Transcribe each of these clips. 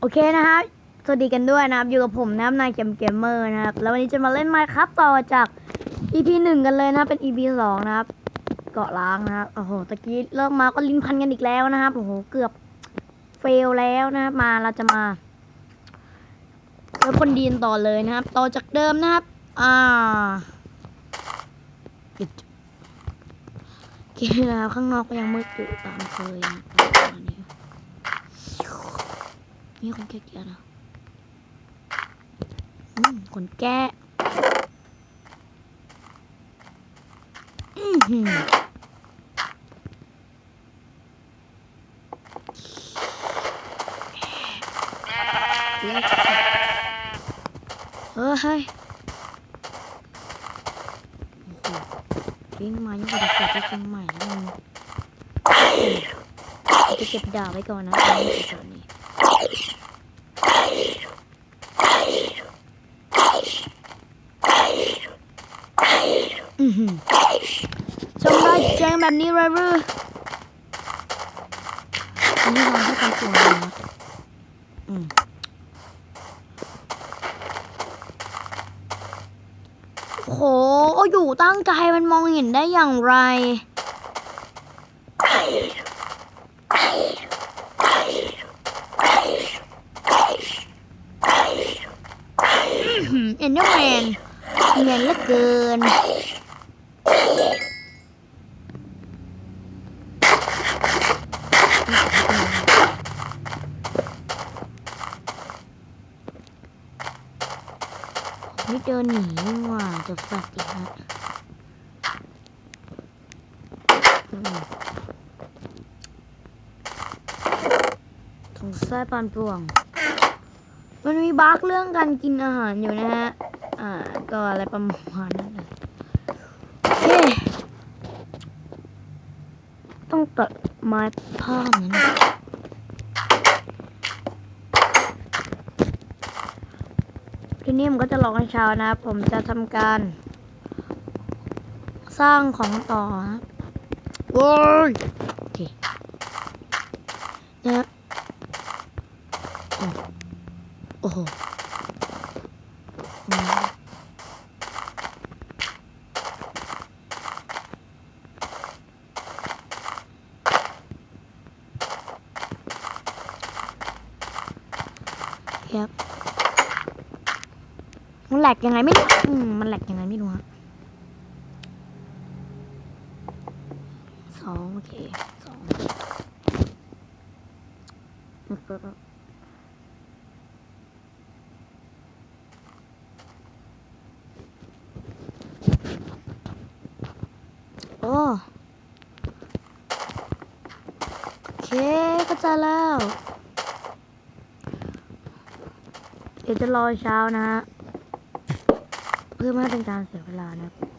โอเคนะครับ สวัสดีกันด้วยนะครับ อยู่กับผมนะครับนายเกมเกมเมอร์นะครับ แล้ววันนี้จะมาเล่นไมค์ครับต่อจาก EP หนึ่งกันเลยนะเป็น EP สองนะครับ เกาะล้างนะครับ โอ้โห ตะกี้เริ่มาก็ลิ้นพันกันอีกแล้วนะครับ โอ้โห เกือบเฟลแล้วนะครับ มาเราจะมาเริ่มคนดีนต่อเลยนะครับ ต่อจากเดิมนะครับ อ่าโอเคนะครับข้างนอกก็ยังมืดอยู่ตามเคยนะครับ นี่คนแก่ๆนะอืมคนแก่อือหือเออเฮ้ยโอ้โหวิ่งมายังกระโดดที่เชียงใหม่แล้วมึงจะเก็บดาบไว้ก่อนนะตอนนี้ตอนนี้ อือหือชมได้ แจ้งแบบนี้เลยรืออันนี้วางให้ความสวยนะอืมโหอยู่ตั้งไกลมันมองเห็นได้อย่างไรเอ็นเดอร์แมนเนียนเหลือเกิน ไม่ เดินหนีหว่าจะแฟดอีกฮะอืมสงสัยปานป่วง มันมีบั๊กเรื่องการกินอาหารอยู่นะฮะ อ่า ก็อะไรประมาณนั้นเลยต้องตัดไม้ผ้ามันน ทีนี้ผมก็จะรองเช้านะครับผมจะทำการ สร้างของต่อโว้ยโอเคนะฮะอ๋อโอ้โหอืมครับมันแหล กยังไงไม่รู้อืมมันแหลกยังไงไม่รู้ฮะสองโอเคสองแล้วก็โอ้โอเคเข้าใจแล้ว เดี๋ยวจะรอเช้านะฮะ เพื่อไม่ให้เป็นการเสียเวลานะครับ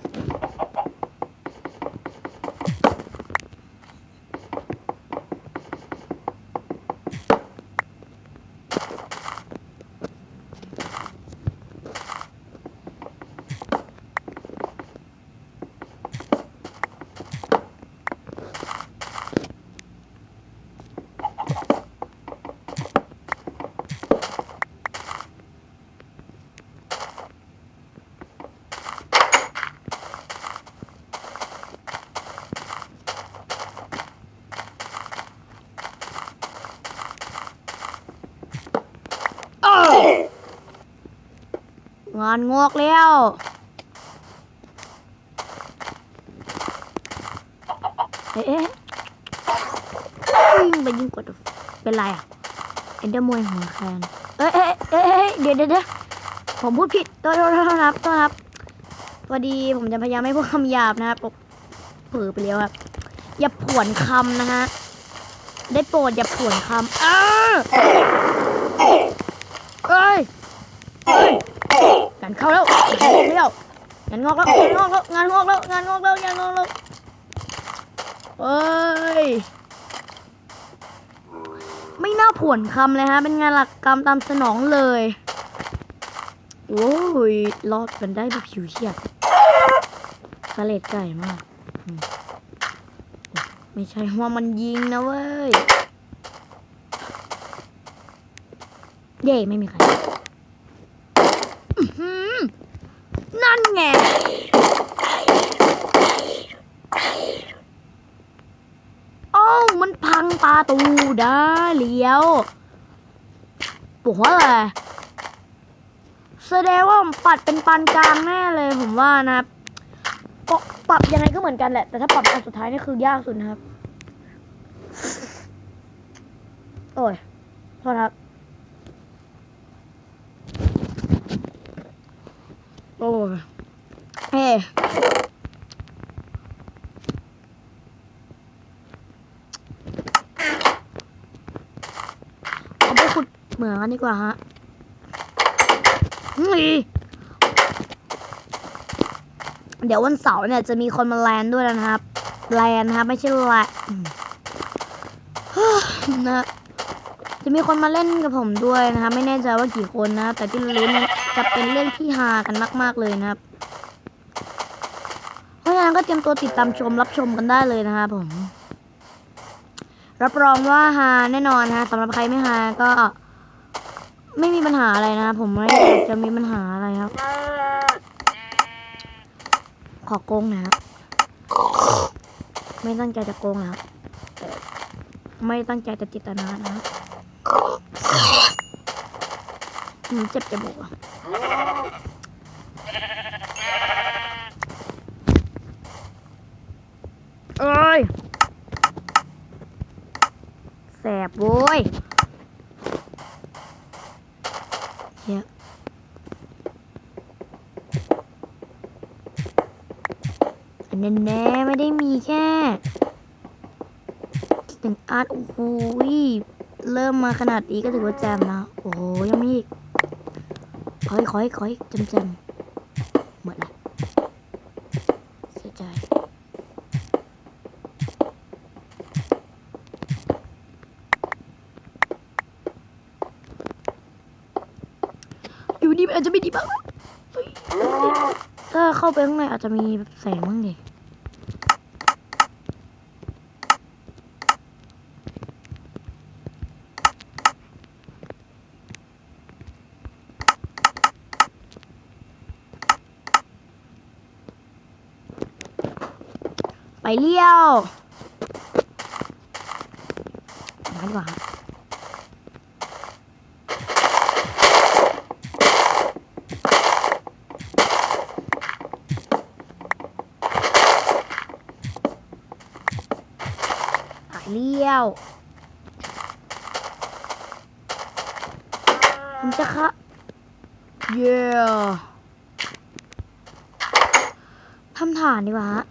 งานงอกแล้ว เอ๊ะยิงไปยิงกว่าตัวเป็นไรอะเอ็นเดอร์มวยหัวแคนเอ๊ะเอ๊ะเอ๊ะเดี๋ยวเดี๋ยวเดี๋ยวผมพูดผิดโทษโทษโทษครับโทษครับพอดีผมจะพยายามไม่พูดคำหยาบนะครับเผลอไปแล้วครับ อย่าผวนคำนะฮะ ได้โปรดอย่าผวนคำอ้าเอ้ยเอ้ยานเข้าแล้วงานเข้าแล้วงานงอกแล้วงานงอกแล้วงานงอกแล้วงานงอกแล้วงานงอกแล้วเอ้ยไม่น่าผวนคำเลยฮะ เป็นงานหลักกรรมตามสนองเลย โอ้ยรอดกันได้แบบผิวเฉียดสเลดไก่มาก ไม่ใช่ว่ามันยิงนะเว้ย เย่ไม่มีใครอื้อหือ นไงโอ้าวมันพังประตูได้เลี้ยวบอกว่าอะไรแสดงว่าผมปัดเป็นปานกลางแน่เลยผมว่านะครับก็ปรับยังไงก็เหมือนกันแหละ แต่ถ้าปรับอันสุดท้ายนี่คือยากสุดนะครับ โอ้ยโทษครับ โอ้ย เฮ้เอาไปขุดเหมืองกันดีกว่าฮะนี่เดี๋ยววันเสาร์เนี่ยจะมีคนมาแลนด้วยนะครับ แลนนะครับ ไม่ใช่แลนนะจะมีคนมาเล่นกับผมด้วยนะครับ ไม่แน่ใจว่ากี่คนนะครับแต่ที่รู้นี่จะเป็นเรื่องที่ฮากันมาก ๆเลยนะครับ เพรานั้นก็เตรียมตัวติดตามชมรับชมกันได้เลยนะครับผม รับรองว่าฮาแน่นอนนะสำหรับใครไม่ฮาก็ ไม่มีปัญหาอะไรนะครับผมไม่จะมีปัญหาอะไรครับ ขอโกงนะครับไม่ตั้งใจจะโกงนะครับไม่ตั้งใจจะจิตนานะครับเจ็บจมูกอะเอ้ย แส บโว้ยเฮียอันแน่ๆไม่ได้มีแค่หนึ่งอาร์ตโอ้โหเริ่มมาขนาดนี้ก็ถือว่าแจมนะ โอ้โหยังมีอีกขออีกขออีกขออีกแจมแจมหมดละเสียใจ อยู่ ดีมันอาจจะไม่ดีบ้างถ้าเข้าไปข้างในอาจจะมีแบบแสงบ้างดิไปเลี้ยวมาดีกว่าครับ หายเลี้ยว ผมจะคะเย้ทำฐานดีกว่าฮะ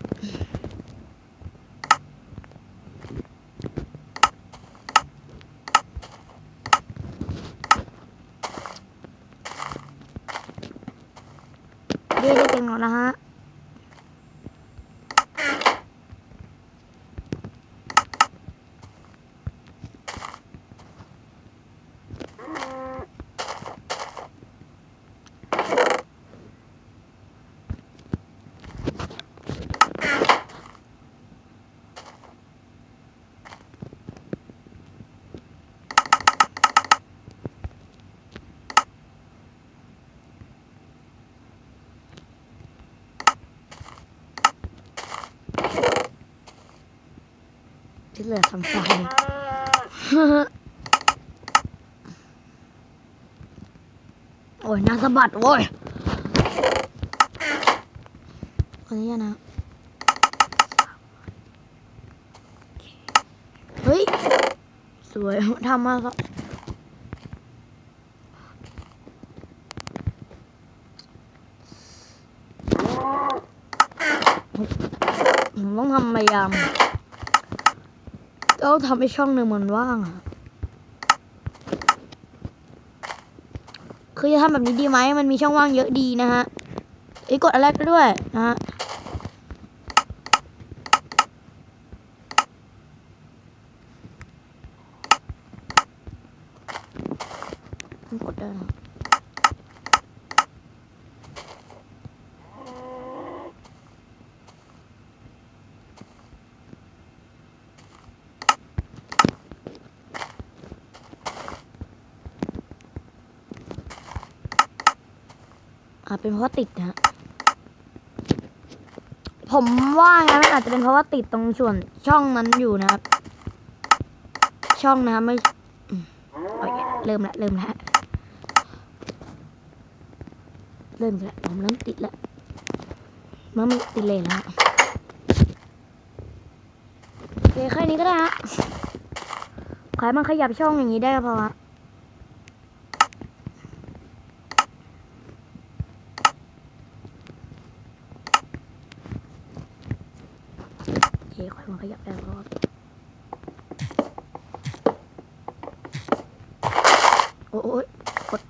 เย้ได้เป็นแล้วนะฮะ ที่ เหลือทำไฟโอ้ยน่าสะบัดโว้ยคนนี้นะเฮ้ย สวยทำมาสักผมต้องทำพยายาม ก็ทำให้ช่องหนึ่งมันว่างอะคือจะทำแบบนี้ดีไหมมันมีช่องว่างเยอะดีนะฮะไอ้กดอะไรไปด้วยนะฮะกดได้นะ อ่า เป็นเพราะติดนะฮะผมว่าไงมันอาจจะเป็นเพราะว่าติดตรงส่วนช่องนั้นอยู่นะครับ ช่องนะครับไม่โอเคเริ่มละเริ่มละเริ่มละผมเริ่มติดละมันมีติดเลยแล้วฮะโอเคแค่นี้ก็ได้ฮะขายมันขยับช่องอย่างนี้ได้ก็พอฮะ โอเคค่อยมาขยับได้เพราะว่าโอ้ยกด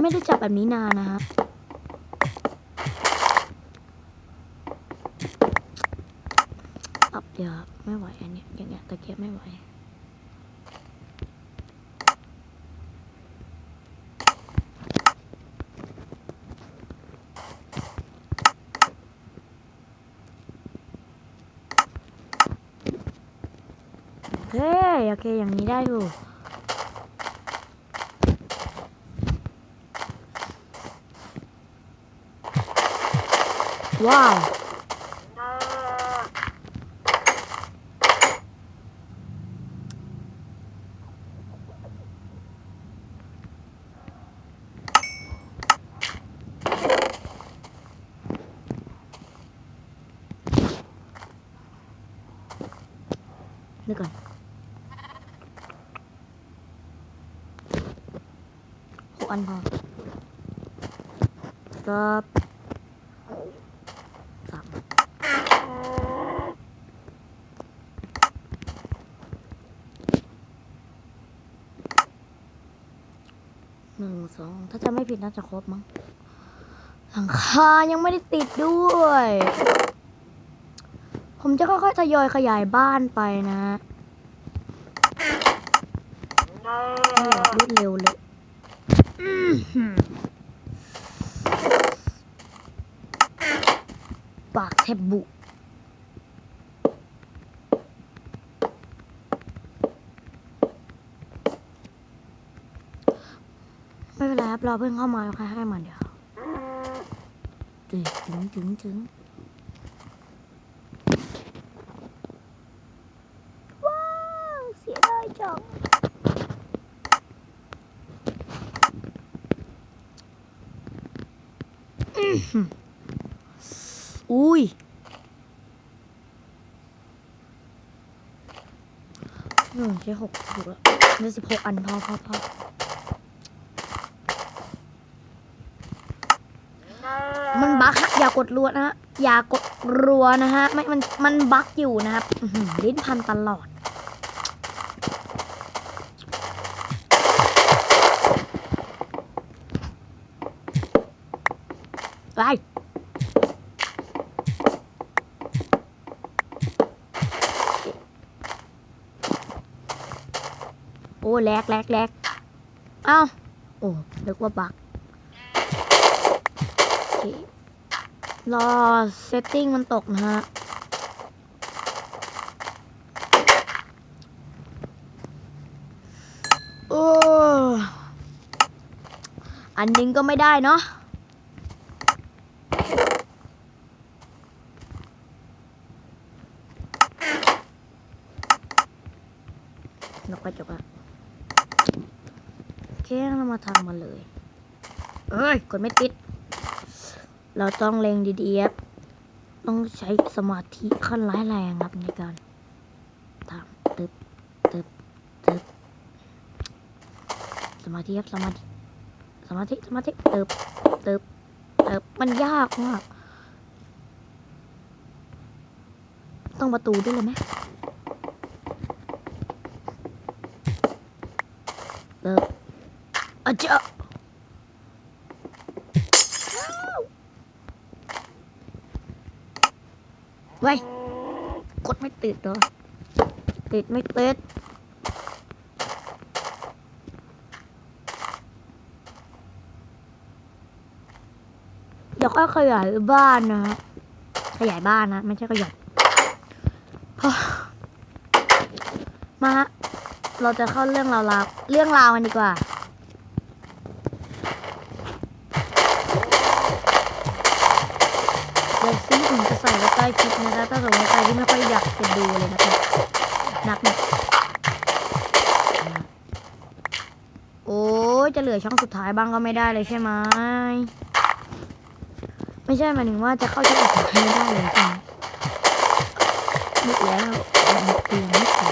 ไม่ได้จับ แบบนี้นานนะฮะอับเดี๋ยวไม่ไหวอันเนี้ยอย่างเงี้ยตะเกียบไม่ไหวโอเค โอเค อย่างนี้ได้อยู่ ว้าวนึกก่อน หกอันพอกับสามหนึ่ง สองถ้าจะไม่ผิดน่าจะครบมั้งหลังคายังไม่ได้ติดด้วย ผมจะค่อยๆทยอยขยายบ้านไปนะอยากรวดเร็วเลยปากแทบบุ ไม่เป็นไรครับเพิ่งเข้ามาเราค่ให้มันเดี๋ยวถึงถึงถึงถึงว้าวเสียดายจังอุ้ยหนึ่งใช้หกถูกแล้วเหลือสิบหกอันพอพอพอมันบั๊ก ฮะอย่ากดรัวนะฮะอย่ากดรัวนะฮะไม่มันมันบั๊กอยู่นะครับลิ้นพันตลอด ไปโอ้แลกแลกแลกเอ้าโอ้นึกว่าบักโอเค รอเซตติ้งมันตกนะฮะ โอ้ อันนึงก็ไม่ได้เนาะนกกระจกอะโอเคเรามาทำมาเลย เอ้ย กดไม่ติด เราต้องเล็งดีๆครับต้องใช้สมาธิขั้นร้ายแรงครับในการทำตึบตึบตึบสมาธิครับสมาธิสมาธิสมาธิตึบตึบตึบมันยากมากต้องประตูด้วยเลยไหมเอออาจจะ ว้ยกดไม่ติดเหรอติดไม่ติดเดี๋ยวค่อยขยายบ้านนะ ขยายบ้านนะ ไม่ใช่ขยับมาฮะเราจะเข้าเรื่องราวเรื่องราวกันดีกว่า คลิปนะครับถ้าสมมติใครที่ไม่ค่อยอยากจะดูเลยนะครับหนักหนักโอ้จะเหลือช่องสุดท้ายบ้างก็ไม่ได้เลยใช่ไหมไม่ใช่หมายถึงว่าจะเข้าช่องสุดท้ายไม่ได้เลยใช่ไหมหมดแล้วเตียงไม่พอ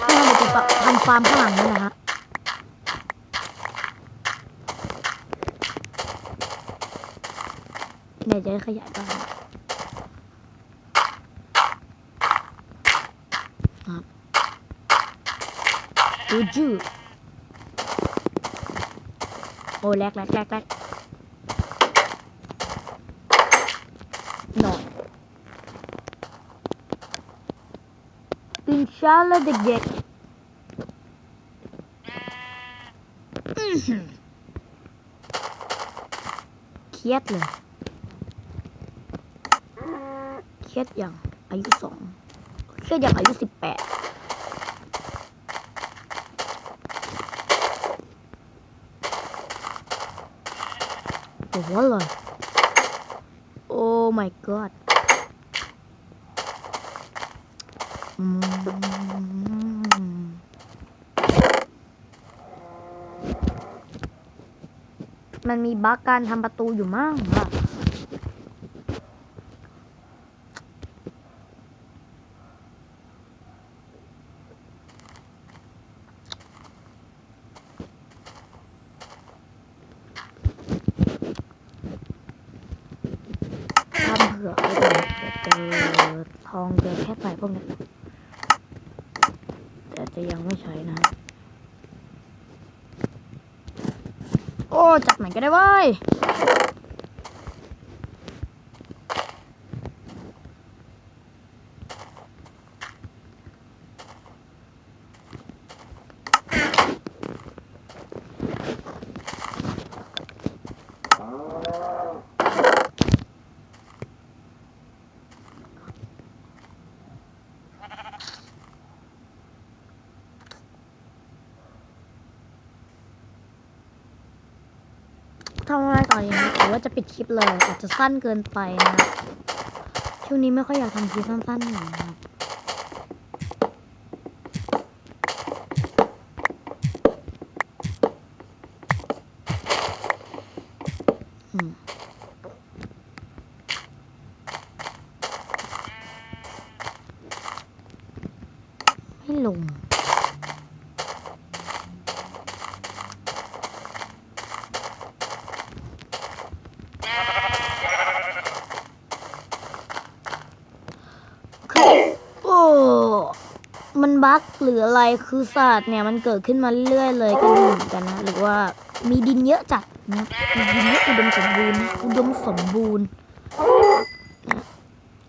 ถ้าเราจะทำฟาร์มข้างหลังนั่นนะฮะ เนี่ย จะได้ขยายบ้านครับดูจูโอ้แลกแลกแลกแลกหน่อยอินชาลลอฮ์เด็กๆอื้อหือเครียดเลย เครียดอย่างอายุสองเครียดอย่างอายุสิบแปดโอ้โหเลยโอ้ my god อืมมันมีบั๊กการทำประตูอยู่มั่งว่ะ ทำเผื่อไว้ก่อนเดี๋ยวเจอทองเจอแค่ใส่ พวกนี้แต่จะยังไม่ใช้นะ โอ้ จับไหนก็ได้เว้ย ทำอะไรต่ออย่างนะหรือว่าจะปิดคลิปเลยอาจจะสั้นเกินไปนะครับช่วงนี้ไม่ค่อยอยากทำคลิปสั้นๆหน่อยนะครับ อืมไม่ลง คือโอ้ มันบั๊กหรืออะไรคือศาสตร์เนี่ยมันเกิดขึ้นมาเรื่อยๆเลยก็ไม่รู้เหมือนกันนะหรือว่ามีดินเยอะจัดนะมีดินเยอะอุดมสมบูรณ์อุดมสมบูรณ์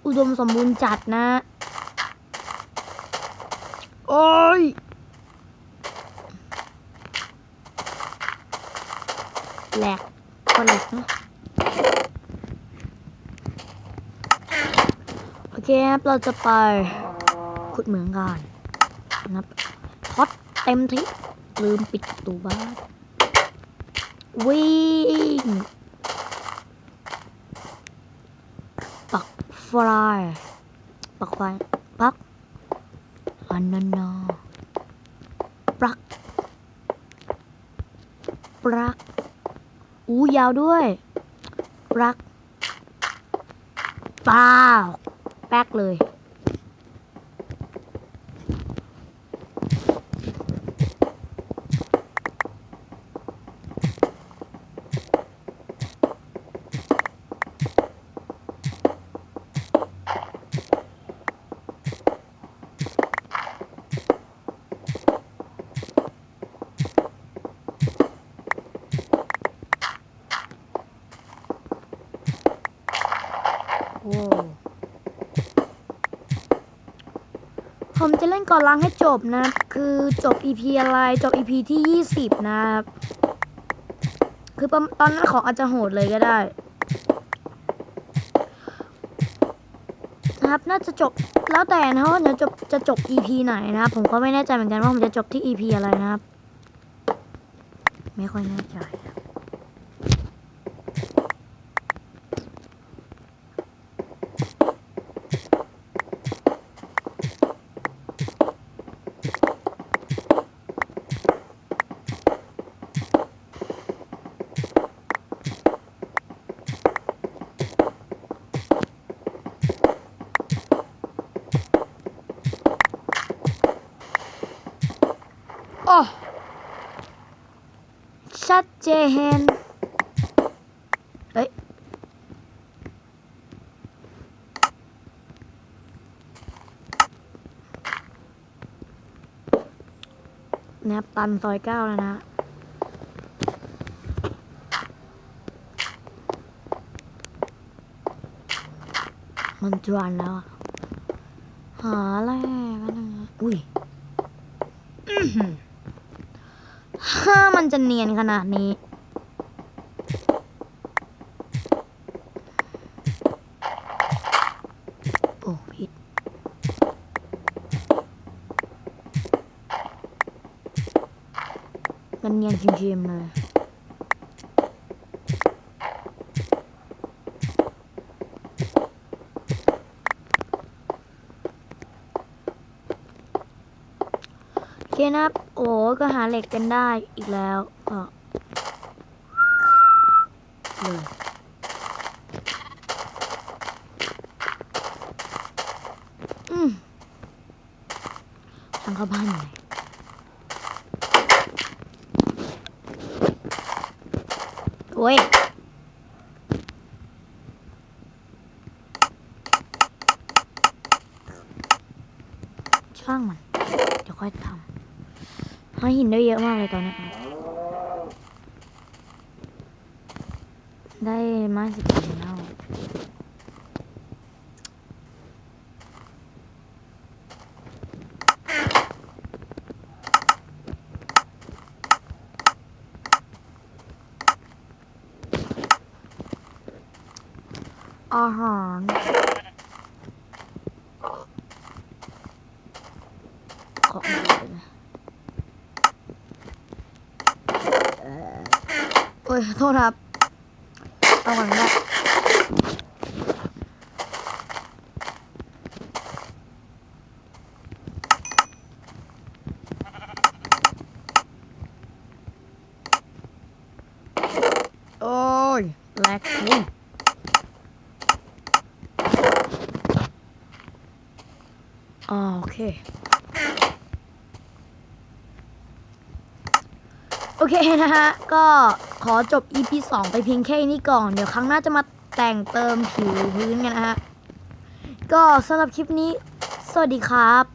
อุดมสมบูรณ์จัดนะ โอ้ยแหลกคนแหลกนะโอเคครับเราจะไปขุดเหมืองกัน นะครับทอตเต็มที่ลืมปิดประตูบ้านวิ่งปักไฟปักไฟปักอันนั้นนะปลักปลักอู้ยาวด้วยปลักปล่าแป๊กเลย ผมจะเล่นก่อนล้างให้จบนะ คือจบ EP อะไร จบ EP ที่ 20 นะครับ คือตอนนั้นของอาจจะโหดเลยก็ได้ นะครับ น่าจะจบ แล้วแต่นะว่าจะจบจะจบ EP ไหนนะครับ ผมก็ไม่แน่ใจเหมือนกันว่าผมจะจบที่ EP อะไรนะครับ ไม่ค่อยแน่ใจ ชัดเจนเฮ้ยนับตันซอยเก้าแล้วนะมันจวนแล้วอะหาแร่กันนะอุ้ย ถ้ามันจะเนียนขนาดนี้ โอ้ผิด มันเนียนจริงๆเลยโอเคนะครับ อ้ก็หาเหล็กกันได้อีกแล้วก็เลยอืมทางเข้าบ้านอยู่ไหนโอ้ยช่างมันำให้หินได้เยอะมากเลยตอนนี้ได้มาสิบเอ็ดแล้วอาหารของเลยนะ โอ้ย โทษครับ เอาก่อนได้โอ้ยแลกคุณอ่าโอเค โอเคนะฮะ ก็ ขอจบ EP 2 ไปเพียงแค่นี้ก่อน เดี๋ยวครั้งหน้าจะมาแต่งเติมผิวพื้นกันนะฮะ ก็สำหรับคลิปนี้ สวัสดีครับ